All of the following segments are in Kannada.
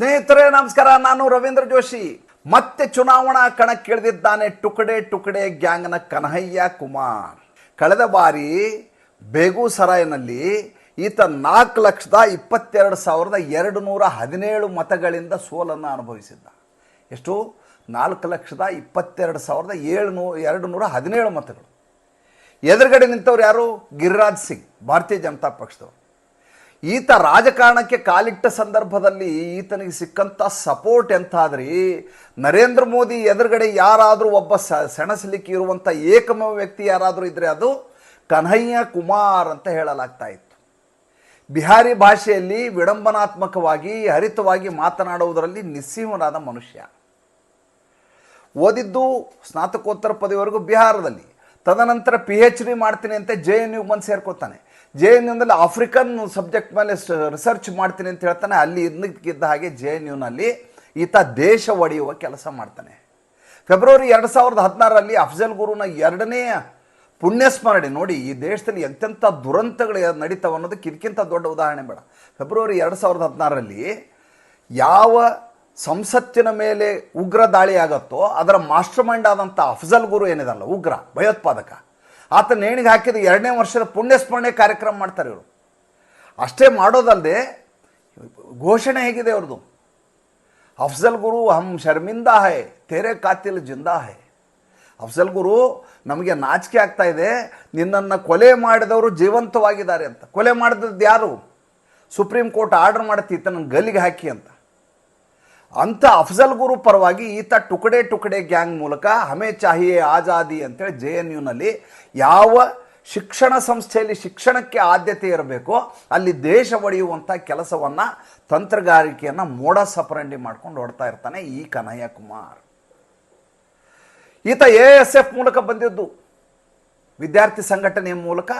ಸ್ನೇಹಿತರೆ, ನಮಸ್ಕಾರ. ನಾನು ರವೀಂದ್ರ ಜೋಶಿ. ಮತ್ತೆ ಚುನಾವಣಾ ಕಣಕ್ಕಿಳಿದಿದ್ದಾನೆ ಟುಕಡೆ ಟುಕಡೆ ಗ್ಯಾಂಗ್ನ ಕನ್ಹಯ್ಯ ಕುಮಾರ್. ಕಳೆದ ಬಾರಿ ಬೇಗೂಸರಾಯ್ನಲ್ಲಿ ಈತ ನಾಲ್ಕು ಲಕ್ಷದ ಇಪ್ಪತ್ತೆರಡು ಸಾವಿರದ ಎರಡು ನೂರ ಹದಿನೇಳು ಮತಗಳಿಂದ ಸೋಲನ್ನು ಅನುಭವಿಸಿದ್ದ. ಎಷ್ಟು? ನಾಲ್ಕು ಲಕ್ಷದ ಇಪ್ಪತ್ತೆರಡು ಸಾವಿರದ ಏಳು ಎರಡು ನೂರ ಹದಿನೇಳು ಮತಗಳು. ಎದುರುಗಡೆ ನಿಂತವ್ರು ಯಾರು? ಗಿರಿರಾಜ್ ಸಿಂಗ್, ಭಾರತೀಯ ಜನತಾ ಪಕ್ಷದವರು. ಈತ ರಾಜಕಾರಣಕ್ಕೆ ಕಾಲಿಟ್ಟ ಸಂದರ್ಭದಲ್ಲಿ ಈತನಿಗೆ ಸಿಕ್ಕಂಥ ಸಪೋರ್ಟ್ ಎಂತಾದ್ರಿ? ನರೇಂದ್ರ ಮೋದಿ ಎದುರುಗಡೆ ಯಾರಾದರೂ ಒಬ್ಬ ಸ, ಸೆಣಸಲಿಕ್ಕೆ ಇರುವಂಥ ಏಕಮ ವ್ಯಕ್ತಿ ಯಾರಾದರೂ ಇದ್ದರೆ ಅದು ಕನ್ಹಯ್ಯ ಕುಮಾರ್ ಅಂತ ಹೇಳಲಾಗ್ತಾ ಇತ್ತು. ಬಿಹಾರಿ ಭಾಷೆಯಲ್ಲಿ ವಿಡಂಬನಾತ್ಮಕವಾಗಿ, ಹರಿತವಾಗಿ ಮಾತನಾಡುವುದರಲ್ಲಿ ನಿಸ್ಸೀಮನಾದ ಮನುಷ್ಯ. ಓದಿದ್ದು ಸ್ನಾತಕೋತ್ತರ ಪದವಿವರೆಗೂ ಬಿಹಾರದಲ್ಲಿ. ತದನಂತರ ಪಿ ಎಚ್ ಡಿ ಮಾಡ್ತೀನಿ ಅಂತ ಜೆ ಎನ್ ಯು ಬಂದು ಸೇರ್ಕೋತಾನೆ. ಜೆ ಎನ್ ಯುನಲ್ಲಿ ಆಫ್ರಿಕನ್ ಸಬ್ಜೆಕ್ಟ್ ಮೇಲೆ ರಿಸರ್ಚ್ ಮಾಡ್ತೀನಿ ಅಂತ ಹೇಳ್ತಾನೆ. ಅಲ್ಲಿ ಇದ್ದಕ್ಕಿದ್ದ ಹಾಗೆ ಜೆ ಎನ್ ಯುನಲ್ಲಿ ಈತ ದೇಶ ಒಡೆಯುವ ಕೆಲಸ ಮಾಡ್ತಾನೆ. ಫೆಬ್ರವರಿ ಎರಡು ಸಾವಿರದ ಹದಿನಾರರಲ್ಲಿ ಅಫ್ಜಲ್ ಗುರುನ ಎರಡನೇ ಪುಣ್ಯಸ್ಮರಣೆ ನೋಡಿ ಈ ದೇಶದಲ್ಲಿ ಎಂತೆಂಥ ದುರಂತಗಳು ನಡೀತಾವೆ ಅನ್ನೋದಕ್ಕೆ ಇದಕ್ಕಿಂತ ದೊಡ್ಡ ಉದಾಹರಣೆ ಬೇಡ. ಫೆಬ್ರವರಿ ಎರಡು ಸಾವಿರದ ಹದಿನಾರರಲ್ಲಿ ಯಾವ ಸಂಸತ್ತಿನ ಮೇಲೆ ಉಗ್ರ ದಾಳಿ ಆಗತ್ತೋ, ಅದರ ಮಾಸ್ಟರ್ ಮೈಂಡ್ ಆದಂಥ ಅಫ್ಜಲ್ ಗುರು ಏನಿದಲ್ಲ, ಉಗ್ರ, ಭಯೋತ್ಪಾದಕ. ಆತ ನೇಣಿಗೆ ಹಾಕಿದ ಎರಡನೇ ವರ್ಷದ ಪುಣ್ಯಸ್ಮರಣೆ ಕಾರ್ಯಕ್ರಮ ಮಾಡ್ತಾರೆ ಇವರು. ಅಷ್ಟೇ ಮಾಡೋದಲ್ಲದೆ ಘೋಷಣೆ ಹೇಗಿದೆ ಅವ್ರದ್ದು ಅಫ್ಜಲ್ ಗುರು ಹಮ್ ಶರ್ಮಿಂದಾ ಹೈ, ತೆರೆ ಕಾತಿಲ್ ಜಿಂದಾ ಹೈ. ಅಫ್ಜಲ್ ಗುರು, ನಮಗೆ ನಾಚಿಕೆ ಆಗ್ತಾ ಇದೆ, ನಿನ್ನನ್ನು ಕೊಲೆ ಮಾಡಿದವರು ಜೀವಂತವಾಗಿದ್ದಾರೆ ಅಂತ. ಕೊಲೆ ಮಾಡಿದದ್ದು ಯಾರು? ಸುಪ್ರೀಂ ಕೋರ್ಟ್ ಆರ್ಡರ್ ಮಾಡುತ್ತೆ ಈತನ ಗಲ್ಲಿಗೆ ಹಾಕಿ ಅಂತ. ಅಂಥ ಅಫಜಲ್ ಗುರು ಪರವಾಗಿ ಈತ ಟುಕಡೆ ಟುಕಡೆ ಗ್ಯಾಂಗ್ ಮೂಲಕ ಹಮೆ ಚಾಹಿಯೆ ಆಜಾದಿ ಅಂತೇಳಿ ಜೆ ಎನ್ ಯುನಲ್ಲಿ ಯಾವ ಶಿಕ್ಷಣ ಸಂಸ್ಥೆಯಲ್ಲಿ ಶಿಕ್ಷಣಕ್ಕೆ ಆದ್ಯತೆ ಇರಬೇಕೋ ಅಲ್ಲಿ ದೇಶ ಒಡೆಯುವಂಥ ಕೆಲಸವನ್ನು, ತಂತ್ರಗಾರಿಕೆಯನ್ನು ಮೋಡ ಸಪರಂಡಿ ಮಾಡ್ಕೊಂಡು ಹೊಡ್ತಾ ಇರ್ತಾನೆ ಈ ಕನಯ್ಯ ಕುಮಾರ್. ಈತ ಎ ಎಸ್ ಎಫ್ ಮೂಲಕ ಬಂದಿದ್ದು, ವಿದ್ಯಾರ್ಥಿ ಸಂಘಟನೆಯ ಮೂಲಕ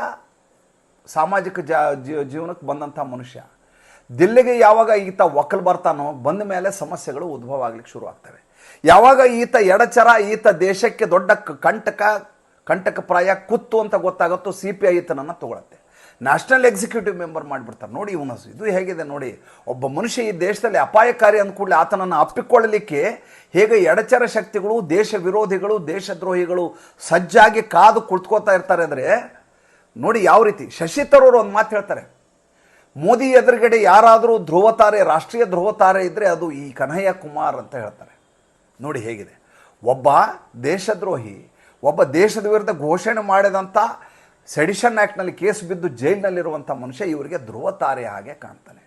ಸಾಮಾಜಿಕ ಜೀವನಕ್ಕೆ ಬಂದಂಥ ಮನುಷ್ಯ. ದಿಲ್ಲಿಗೆ ಯಾವಾಗ ಈತ ಒಕ್ಕಲು ಬರ್ತಾನೋ ಬಂದ ಮೇಲೆ ಸಮಸ್ಯೆಗಳು ಉದ್ಭವ ಆಗ್ಲಿಕ್ಕೆ ಶುರು ಆಗ್ತವೆ ಯಾವಾಗ ಈತ ಎಡಚರ, ಈತ ದೇಶಕ್ಕೆ ದೊಡ್ಡ ಕಂಟಕ ಕಂಟಕ ಪ್ರಾಯ ಕುತ್ತು ಅಂತ ಗೊತ್ತಾಗುತ್ತೋ ಸಿ ಪಿ ಐ ಈತನನ್ನು ತಗೊಳತ್ತೆ. ನ್ಯಾಷನಲ್ ಎಕ್ಸಿಕ್ಯೂಟಿವ್ ಮೆಂಬರ್ ಮಾಡಿಬಿಡ್ತಾರೆ. ನೋಡಿ ಇವನು ಇದು ಹೇಗಿದೆ ನೋಡಿ, ಒಬ್ಬ ಮನುಷ್ಯ ಈ ದೇಶದಲ್ಲಿ ಅಪಾಯಕಾರಿ ಅಂದ ಕೂಡಲೇ ಆತನನ್ನು ಅಪ್ಪಿಕೊಳ್ಳಲಿಕ್ಕೆ ಹೇಗೆ ಎಡಚರ ಶಕ್ತಿಗಳು, ದೇಶ ವಿರೋಧಿಗಳು, ದೇಶದ್ರೋಹಿಗಳು ಸಜ್ಜಾಗಿ ಕಾದು ಕುಳಿತುಕೋತಾ ಇರ್ತಾರೆ ಅಂದರೆ, ನೋಡಿ ಯಾವ ರೀತಿ ಶಶಿ ಒಂದು ಮಾತು ಹೇಳ್ತಾರೆ. ಮೋದಿ ಎದುರುಗಡೆ ಯಾರಾದರೂ ಧ್ರುವತಾರೆ, ರಾಷ್ಟ್ರೀಯ ಧ್ರುವತಾರೆ ಇದ್ದರೆ ಅದು ಈ ಕನ್ಹಯ್ಯ ಕುಮಾರ್ ಅಂತ ಹೇಳ್ತಾರೆ. ನೋಡಿ ಹೇಗಿದೆ. ಒಬ್ಬ ದೇಶದ್ರೋಹಿ, ಒಬ್ಬ ದೇಶದ ವಿರುದ್ಧ ಘೋಷಣೆ ಮಾಡಿದಂಥ ಸೆಡಿಷನ್ ಆ್ಯಕ್ಟ್ನಲ್ಲಿ ಕೇಸ್ ಬಿದ್ದು ಜೈಲಿನಲ್ಲಿರುವಂಥ ಮನುಷ್ಯ ಇವರಿಗೆ ಧ್ರುವತಾರೆ ಹಾಗೆ ಕಾಣ್ತಾನೆ.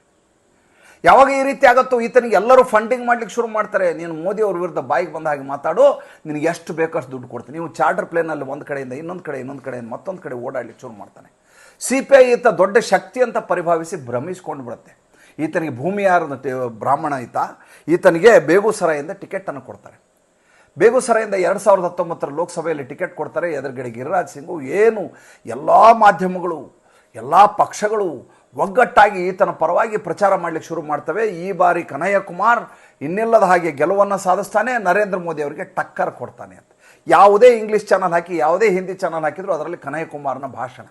ಯಾವಾಗ ಈ ರೀತಿ ಆಗುತ್ತೋ, ಈತನಿಗೆ ಎಲ್ಲರೂ ಫಂಡಿಂಗ್ ಮಾಡ್ಲಿಕ್ಕೆ ಶುರು ಮಾಡ್ತಾರೆ. ನೀನು ಮೋದಿ ಅವ್ರ ವಿರುದ್ಧ ಬಾಯಿಗೆ ಬಂದ ಹಾಗೆ ಮಾತಾಡು, ನಿನಗೆ ಎಷ್ಟು ಬೇಕಷ್ಟು ದುಡ್ಡು ಕೊಡ್ತೀನಿ. ನೀವು ಚಾರ್ಟರ್ ಪ್ಲೇನಲ್ಲಿ ಒಂದು ಕಡೆಯಿಂದ ಇನ್ನೊಂದು ಕಡೆ, ಇನ್ನೊಂದು ಕಡೆಯಿಂದ ಮತ್ತೊಂದು ಕಡೆ ಓಡಾಡ್ಲಿಕ್ಕೆ ಶುರು ಮಾಡ್ತಾನೆ. ಸಿ ಪಿ ಐ ಈತ ದೊಡ್ಡ ಶಕ್ತಿ ಅಂತ ಪರಿಭಾವಿಸಿ ಭ್ರಮಿಸ್ಕೊಂಡು ಬಿಡುತ್ತೆ ಈತನಿಗೆ ಭೂಮಿಯಾರದ ಬ್ರಾಹ್ಮಣ ಈತ ಈತನಿಗೆ ಬೇಗೂಸರಾಯಿಂದ ಟಿಕೆಟನ್ನು ಕೊಡ್ತಾರೆ. ಬೇಗೂಸರಾಯಿಂದ ಎರಡು ಸಾವಿರದ ಹತ್ತೊಂಬತ್ತರ ಲೋಕಸಭೆಯಲ್ಲಿ ಟಿಕೆಟ್ ಕೊಡ್ತಾರೆ. ಎದುರುಗಡೆ ಗಿರಿರಾಜ್ ಸಿಂಗು ಏನು ಎಲ್ಲ ಮಾಧ್ಯಮಗಳು, ಎಲ್ಲ ಪಕ್ಷಗಳು ಒಗ್ಗಟ್ಟಾಗಿ ಈತನ ಪರವಾಗಿ ಪ್ರಚಾರ ಮಾಡಲಿಕ್ಕೆ ಶುರು ಮಾಡ್ತವೆ. ಈ ಬಾರಿ ಕನಯ್ಯ ಕುಮಾರ್ ಇನ್ನಿಲ್ಲದ ಹಾಗೆ ಗೆಲುವನ್ನು ಸಾಧಿಸ್ತಾನೆ. ನರೇಂದ್ರ ಮೋದಿ ಅವರಿಗೆ ಟಕ್ಕರ್ ಕೊಡ್ತಾನೆ ಅಂತ. ಯಾವುದೇ ಇಂಗ್ಲೀಷ್ ಚಾನಲ್ ಹಾಕಿ, ಯಾವುದೇ ಹಿಂದಿ ಚಾನಲ್ ಹಾಕಿದ್ರು ಅದರಲ್ಲಿ ಕನಯ್ಯ ಕುಮಾರ್ನ ಭಾಷಣ.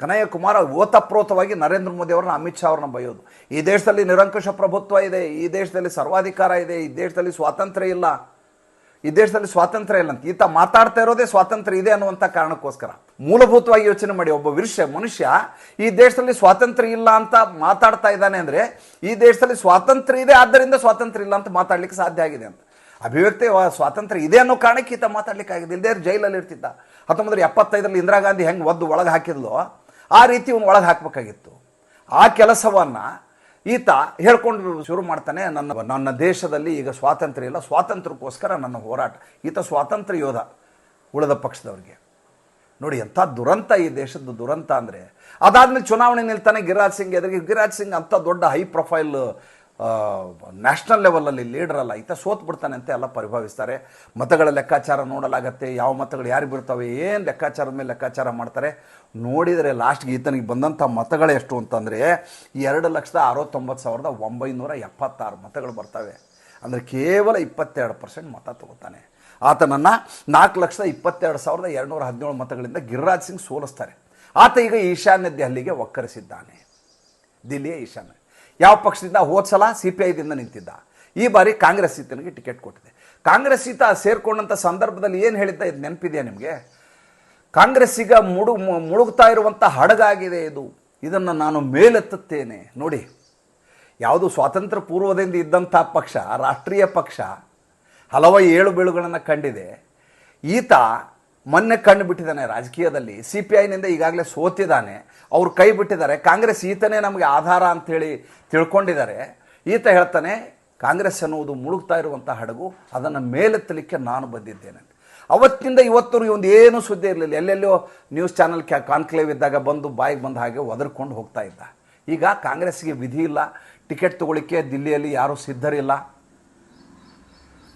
ಕನಯ್ಯ ಕುಮಾರ ಓತಪ್ರೋತವಾಗಿ ನರೇಂದ್ರ ಮೋದಿ ಅವರನ್ನ, ಅಮಿತ್ ಶಾ ಅವ್ರನ್ನ ಬಯೋದು. ಈ ದೇಶದಲ್ಲಿ ನಿರಂಕುಶ ಪ್ರಭುತ್ವ ಇದೆ, ಈ ದೇಶದಲ್ಲಿ ಸರ್ವಾಧಿಕಾರ ಇದೆ, ಈ ದೇಶದಲ್ಲಿ ಸ್ವಾತಂತ್ರ್ಯ ಇಲ್ಲ, ಈ ದೇಶದಲ್ಲಿ ಸ್ವಾತಂತ್ರ್ಯ ಇಲ್ಲ ಅಂತ. ಈತ ಮಾತಾಡ್ತಾ ಇರೋದೇ ಸ್ವಾತಂತ್ರ್ಯ ಇದೆ ಅನ್ನುವಂಥ ಕಾರಣಕ್ಕೋಸ್ಕರ. ಮೂಲಭೂತವಾಗಿ ಯೋಚನೆ ಮಾಡಿ, ಒಬ್ಬ ವಿರುಷ್ಯ ಮನುಷ್ಯ ಈ ದೇಶದಲ್ಲಿ ಸ್ವಾತಂತ್ರ್ಯ ಇಲ್ಲ ಅಂತ ಮಾತಾಡ್ತಾ ಇದ್ದಾನೆ ಅಂದರೆ, ಈ ದೇಶದಲ್ಲಿ ಸ್ವಾತಂತ್ರ್ಯ ಇದೆ, ಆದ್ದರಿಂದ ಸ್ವಾತಂತ್ರ್ಯ ಇಲ್ಲ ಅಂತ ಮಾತಾಡ್ಲಿಕ್ಕೆ ಸಾಧ್ಯ ಆಗಿದೆ ಅಂತ. ಅಭಿವ್ಯಕ್ತಿ ಸ್ವಾತಂತ್ರ್ಯ ಇದೆ ಅನ್ನೋ ಕಾರಣಕ್ಕೆ ಈತ ಮಾತಾಡ್ಲಿಕ್ಕೆ ಆಗಿದೆ ಇಲ್ಲದೇ ಜೈಲಲ್ಲಿ ಇರ್ತಿದ್ದ. ಹತ್ತೊಂಬತ್ತು ಎಪ್ಪತ್ತೈದರಲ್ಲಿ ಇಂದಿರಾ ಗಾಂಧಿ ಹೆಂಗೆ ಒದ್ದು ಒಳಗೆ ಹಾಕಿದ್ಲೋ? ಆ ರೀತಿ ಇವನು ಒಳಗೆ ಹಾಕಬೇಕಾಗಿತ್ತು. ಆ ಕೆಲಸವನ್ನು ಈತ ಹೇಳ್ಕೊಂಡು ಶುರು ಮಾಡ್ತಾನೆ, ನನ್ನ ನನ್ನ ದೇಶದಲ್ಲಿ ಈಗ ಸ್ವಾತಂತ್ರ್ಯ ಇಲ್ಲ, ಸ್ವಾತಂತ್ರ್ಯಕ್ಕೋಸ್ಕರ ನನ್ನ ಹೋರಾಟ. ಈತ ಸ್ವಾತಂತ್ರ್ಯ ಯೋಧ ಉಳಿದ ಪಕ್ಷದವ್ರಿಗೆ. ನೋಡಿ, ಎಂಥ ದುರಂತ ಈ ದೇಶದ ದುರಂತ ಅಂದರೆ, ಅದಾದ್ಮೇಲೆ ಚುನಾವಣೆ ನಿಲ್ತಾನೆ ಗಿರಿರಾಜ್ ಸಿಂಗ್ ಎದುರಿಗೆ. ಗಿರಿರಾಜ್ ಸಿಂಗ್ ಅಂಥ ದೊಡ್ಡ ಹೈ ಪ್ರೊಫೈಲ್ ನ್ಯಾಷನಲ್ ಲೆವೆಲಲ್ಲಿ ಲೀಡರ್ ಅಲ್ಲ ಈತ ಸೋತು ಬಿಡ್ತಾನೆ ಅಂತ ಎಲ್ಲ ಪರಿಭಾವಿಸ್ತಾರೆ. ಮತಗಳ ಲೆಕ್ಕಾಚಾರ ನೋಡಲಾಗತ್ತೆ, ಯಾವ ಮತಗಳು ಯಾರು ಬರ್ತವೆ ಏನು ಲೆಕ್ಕಾಚಾರದ ಮೇಲೆ ಲೆಕ್ಕಾಚಾರ ಮಾಡ್ತಾರೆ. ನೋಡಿದರೆ ಲಾಸ್ಟ್ಗೆ ಈತನಿಗೆ ಬಂದಂಥ ಮತಗಳೆಷ್ಟು ಅಂತಂದರೆ, ಎರಡು ಲಕ್ಷದ ಅರವತ್ತೊಂಬತ್ತು ಸಾವಿರದ ಒಂಬೈನೂರ ಎಪ್ಪತ್ತಾರು ಮತಗಳು ಬರ್ತವೆ. ಅಂದರೆ ಕೇವಲ ಇಪ್ಪತ್ತೆರಡು ಪರ್ಸೆಂಟ್ ಮತ ತಗೋತಾನೆ. ಆತನನ್ನು ನಾಲ್ಕು ಲಕ್ಷದ ಇಪ್ಪತ್ತೆರಡು ಸಾವಿರದ ಎರಡುನೂರ ಹದಿನೇಳು ಮತಗಳಿಂದ ಗಿರಿರಾಜ್ ಸಿಂಗ್ ಸೋಲಿಸ್ತಾರೆ. ಆತ ಈಗ ಈಶಾನ್ಯ ದೆಹಲಿಗೆ ಒಕ್ಕರಿಸಿದ್ದಾನೆ ದಿಲ್ಲಿಯ ಈಶಾನ್ಯ. ಯಾವ ಪಕ್ಷದಿಂದ ಹೋದ ಸಲ ಸಿ ಪಿ ಐದಿಂದ ನಿಂತಿದ್ದ. ಈ ಬಾರಿ ಕಾಂಗ್ರೆಸ್ ಈತನಿಗೆ ಟಿಕೆಟ್ ಕೊಟ್ಟಿದೆ. ಕಾಂಗ್ರೆಸ್ ಈತ ಸೇರ್ಕೊಂಡಂಥ ಸಂದರ್ಭದಲ್ಲಿ ಏನು ಹೇಳಿದ್ದ ಇದು ನೆನಪಿದೆಯಾ ನಿಮಗೆ? ಕಾಂಗ್ರೆಸ್ ಈಗ ಮುಡು ಮುಳುಗ್ತಾ ಇರುವಂಥ ಹಡಗಾಗಿದೆ ಇದು. ಇದನ್ನು ನಾನು ಮೇಲೆತ್ತುತ್ತೇನೆ. ನೋಡಿ, ಯಾವುದು ಸ್ವಾತಂತ್ರ್ಯ ಪೂರ್ವದಿಂದ ಇದ್ದಂಥ ಪಕ್ಷ, ರಾಷ್ಟ್ರೀಯ ಪಕ್ಷ, ಹಲವು ಏಳು ಬೀಳುಗಳನ್ನು ಕಂಡಿದೆ. ಈತ ಮೊನ್ನೆ ಕಂಡು ಬಿಟ್ಟಿದ್ದಾನೆ ರಾಜಕೀಯದಲ್ಲಿ. ಸಿ ಪಿ ಐನಿಂದ ಈಗಾಗಲೇ ಸೋತಿದ್ದಾನೆ. ಅವ್ರು ಕೈ ಬಿಟ್ಟಿದ್ದಾರೆ. ಕಾಂಗ್ರೆಸ್ ಈತನೇ ನಮಗೆ ಆಧಾರ ಅಂಥೇಳಿ ತಿಳ್ಕೊಂಡಿದ್ದಾರೆ. ಈತ ಹೇಳ್ತಾನೆ, ಕಾಂಗ್ರೆಸ್ ಅನ್ನುವುದು ಮುಳುಗ್ತಾ ಇರುವಂಥ ಹಡಗು, ಅದನ್ನು ಮೇಲೆತ್ತಲಿಕ್ಕೆ ನಾನು ಬಂದಿದ್ದೇನೆ. ಅವತ್ತಿಂದ ಇವತ್ತವರೆಗೆ ಒಂದು ಏನೂ ಸುದ್ದಿ ಇರಲಿಲ್ಲ. ಎಲ್ಲೆಲ್ಲೋ ನ್ಯೂಸ್ ಚಾನಲ್ ಕ್ಯಾ ಕಾನ್ಕ್ಲೇವ್ ಇದ್ದಾಗ ಬಂದು ಬಾಯಿಗೆ ಬಂದ ಹಾಗೆ ಒದರ್ಕೊಂಡು ಹೋಗ್ತಾ ಇದ್ದ. ಈಗ ಕಾಂಗ್ರೆಸ್ಗೆ ವಿಧಿ ಇಲ್ಲ. ಟಿಕೆಟ್ ತಗೊಳ್ಳಿಕ್ಕೆ ದಿಲ್ಲಿಯಲ್ಲಿ ಯಾರೂ ಸಿದ್ಧರಿಲ್ಲ.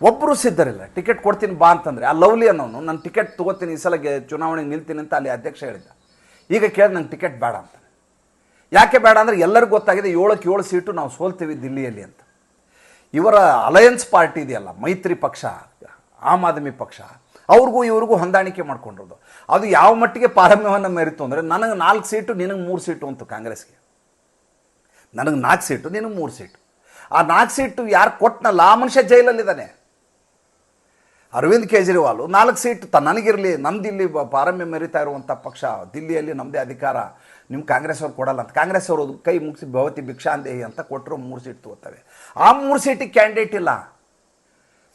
ಒಬ್ಬರು ಸಿದ್ಧರಿಲ್ಲ. ಟಿಕೆಟ್ ಕೊಡ್ತೀನಿ ಬಾ ಅಂತಂದರೆ, ಆ ಲವ್ಲಿ ಅನ್ನೋನು, ನಾನು ಟಿಕೆಟ್ ತೊಗೋತೀನಿ, ಈ ಸಲಗೆ ಚುನಾವಣೆಗೆ ನಿಲ್ತೀನಿ ಅಂತ ಅಲ್ಲಿ ಅಧ್ಯಕ್ಷ ಹೇಳಿದ್ದ. ಈಗ ಕೇಳಿ ನಂಗೆ ಟಿಕೆಟ್ ಬೇಡ ಅಂತ. ಯಾಕೆ ಬೇಡ ಅಂದರೆ ಎಲ್ಲರಿಗೂ ಗೊತ್ತಾಗಿದೆ ಏಳಕ್ಕೆ ಏಳು ಸೀಟು ನಾವು ಸೋಲ್ತೀವಿ ದಿಲ್ಲಿಯಲ್ಲಿ ಅಂತ. ಇವರ ಅಲಯನ್ಸ್ ಪಾರ್ಟಿ ಇದೆಯಲ್ಲ, ಮೈತ್ರಿ ಪಕ್ಷ, ಆಮ್ ಆದ್ಮಿ ಪಕ್ಷ, ಅವ್ರಿಗೂ ಇವ್ರಿಗೂ ಹೊಂದಾಣಿಕೆ ಮಾಡ್ಕೊಂಡಿರೋದು. ಅದು ಯಾವ ಮಟ್ಟಿಗೆ ಪಾರಮ್ಯವನ್ನು ಮೆರಿತು ಅಂದರೆ, ನನಗೆ ನಾಲ್ಕು ಸೀಟು, ನಿನಗೆ ಮೂರು ಸೀಟು ಅಂತು ಕಾಂಗ್ರೆಸ್ಗೆ. ನನಗೆ ನಾಲ್ಕು ಸೀಟು, ನಿನಗೆ ಮೂರು ಸೀಟು ಆ ನಾಲ್ಕು ಸೀಟು ಯಾರು ಕೊಟ್ಟನಲ್ಲ ಆ ಮನುಷ್ಯ ಜೈಲಲ್ಲಿದ್ದಾನೆ. ಅರವಿಂದ್ ಕೇಜ್ರಿವಾಲ್ ನಾಲ್ಕು ಸೀಟ್ ತ ನನಗಿರಲಿ ಇಲ್ಲಿ ಪಾರಮ್ಯ ಮೆರಿತಾ ಇರುವಂಥ ಪಕ್ಷ, ದಿಲ್ಲಿಯಲ್ಲಿ ನಮ್ಮದೇ ಅಧಿಕಾರ ನಿಮ್ಮ ಕಾಂಗ್ರೆಸ್ ಅವ್ರು ಕೊಡಲ್ಲ ಅಂತ. ಕಾಂಗ್ರೆಸ್ ಅವರು ಕೈ ಮುಗಿಸಿ ಭವತಿ ಭಿಕ್ಷಾಂದೇಹಿ ಅಂತ ಕೊಟ್ಟರು ಮೂರು ಸೀಟ್ ತಗೋತವೆ. ಆ ಮೂರು ಸೀಟಿಗೆ ಕ್ಯಾಂಡಿಡೇಟ್ ಇಲ್ಲ.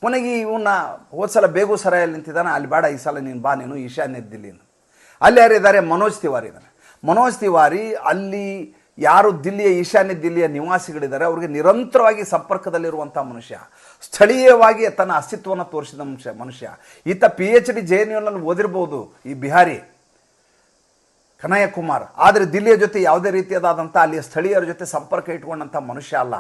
ಕೊನೆಗೆ ಇವನ್ನ ಹೋದ ಸಲ ಬೇಗುಸರಾಯಲ್ಲಿ ನಿಂತಿದ್ದಾನೆ, ಅಲ್ಲಿ ಬೇಡ, ಈ ಸಲ ನೀನು ಬಾ, ನೀನು ಈಶಾನ್ಯ ದಿಲ್ಲಿನ ಅಲ್ಲಿ ಯಾರಿದ್ದಾರೆ? ಮನೋಜ್ ತಿವಾರಿ ಇದ್ದಾರೆ ಮನೋಜ್ ತಿವಾರಿ ಅಲ್ಲಿ ಯಾರು ದಿಲ್ಲಿಯ ಈಶಾನ್ಯ ದಿಲ್ಲಿಯ ನಿವಾಸಿಗಳಿದ್ದಾರೆ, ಅವರಿಗೆ ನಿರಂತರವಾಗಿ ಸಂಪರ್ಕದಲ್ಲಿರುವಂಥ ಮನುಷ್ಯ, ಸ್ಥಳೀಯವಾಗಿ ತನ್ನ ಅಸ್ತಿತ್ವವನ್ನು ತೋರಿಸಿದ ಮನುಷ್ಯ ಮನುಷ್ಯ. ಈತ P H D J N ಯುನಲ್ಲಿ ಓದಿರ್ಬೋದು ಈ ಬಿಹಾರಿ ಕನಯ್ಯ ಕುಮಾರ್. ಆದರೆ ದಿಲ್ಲಿಯ ಜೊತೆ ಯಾವುದೇ ರೀತಿಯಾದಂಥ ಅಲ್ಲಿಯ ಸ್ಥಳೀಯರ ಜೊತೆ ಸಂಪರ್ಕ ಇಟ್ಕೊಂಡಂಥ ಮನುಷ್ಯ ಅಲ್ಲ.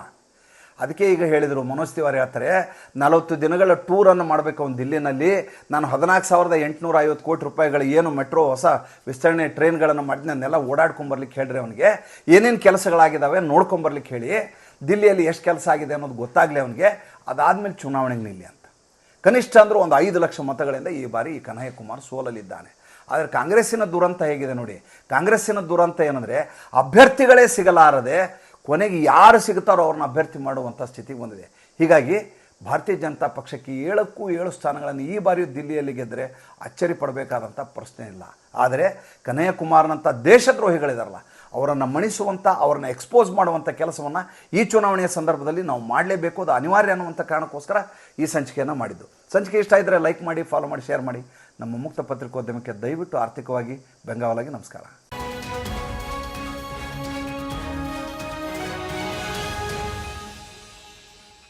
ಅದಕ್ಕೆ ಈಗ ಹೇಳಿದರು ಮನೋಜ್ ತಿವಾರಿ ಹೇಳ್ತಾರೆ ನಲವತ್ತು ದಿನಗಳ ಟೂರನ್ನು ಮಾಡಬೇಕು ಅವ್ನು ದಿಲ್ಲಿನಲ್ಲಿ. ನಾನು ಹದಿನಾಲ್ಕು ಸಾವಿರದ ಎಂಟುನೂರ ಐವತ್ತು ಕೋಟಿ ರೂಪಾಯಿಗಳು ಏನು ಮೆಟ್ರೋ ಹೊಸ ವಿಸ್ತರಣೆ ಟ್ರೈನ್ಗಳನ್ನು ಮಾಡಿದ್ನೆಲ್ಲ ಓಡಾಡ್ಕೊಂಬರ್ಲಿಕ್ಕೆ ಹೇಳ್ರಿ ಅವನಿಗೆ. ಏನೇನು ಕೆಲಸಗಳಾಗಿದ್ದಾವೆ ನೋಡ್ಕೊಂಬರ್ಲಿಕ್ಕೆ ಹೇಳಿ. ದಿಲ್ಲಿಯಲ್ಲಿ ಎಷ್ಟು ಕೆಲಸ ಆಗಿದೆ ಅನ್ನೋದು ಗೊತ್ತಾಗಲಿ ಅವನಿಗೆ. ಅದಾದಮೇಲೆ ಚುನಾವಣೆಗೆ ನಿಲ್ಲಿ ಅಂತ. ಕನಿಷ್ಠ ಅಂದರೂ ಒಂದು ಐದು ಲಕ್ಷ ಮತಗಳಿಂದ ಈ ಬಾರಿ ಈ ಕನಯ್ಯ ಕುಮಾರ್ ಸೋಲಲಿದ್ದಾನೆ ಆದರೆ ಕಾಂಗ್ರೆಸ್ಸಿನ ದುರಂತ ಹೇಗಿದೆ ನೋಡಿ. ಕಾಂಗ್ರೆಸ್ಸಿನ ದುರಂತ ಏನಂದರೆ, ಅಭ್ಯರ್ಥಿಗಳೇ ಸಿಗಲಾರದೆ ಕೊನೆಗೆ ಯಾರು ಸಿಗ್ತಾರೋ ಅವ್ರನ್ನ ಅಭ್ಯರ್ಥಿ ಮಾಡುವಂಥ ಸ್ಥಿತಿ ಬಂದಿದೆ. ಹೀಗಾಗಿ ಭಾರತೀಯ ಜನತಾ ಪಕ್ಷಕ್ಕೆ ಏಳಕ್ಕೂ ಏಳು ಸ್ಥಾನಗಳನ್ನು ಈ ಬಾರಿ ದಿಲ್ಲಿಯಲ್ಲಿ ಗೆದ್ದರೆ ಅಚ್ಚರಿ ಪಡಬೇಕಾದಂಥ ಪ್ರಶ್ನೆ ಇಲ್ಲ. ಆದರೆ ಕನಯ್ಯಕುಮಾರ್ನಂಥ ದೇಶದ್ರೋಹಿಗಳಿದಾರಲ್ಲ, ಅವರನ್ನು ಮಣಿಸುವಂಥ ಅವರನ್ನು ಎಕ್ಸ್ಪೋಸ್ ಮಾಡುವಂಥ ಕೆಲಸವನ್ನು ಈ ಚುನಾವಣೆಯ ಸಂದರ್ಭದಲ್ಲಿ ನಾವು ಮಾಡಲೇಬೇಕು, ಅದು ಅನಿವಾರ್ಯ ಅನ್ನುವಂಥ ಕಾರಣಕ್ಕೋಸ್ಕರ ಈ ಸಂಚಿಕೆಯನ್ನು ಮಾಡಿದ್ದು. ಸಂಚಿಕೆ ಇಷ್ಟ ಇದ್ದರೆ ಲೈಕ್ ಮಾಡಿ ಫಾಲೋ ಮಾಡಿ ಶೇರ್ ಮಾಡಿ. ನಮ್ಮ ಮುಕ್ತ ಪತ್ರಿಕೋದ್ಯಮಕ್ಕೆ ದಯವಿಟ್ಟು ಆರ್ಥಿಕವಾಗಿ ಬೆಂಗಾವಲಾಗಿ ನಮಸ್ಕಾರ.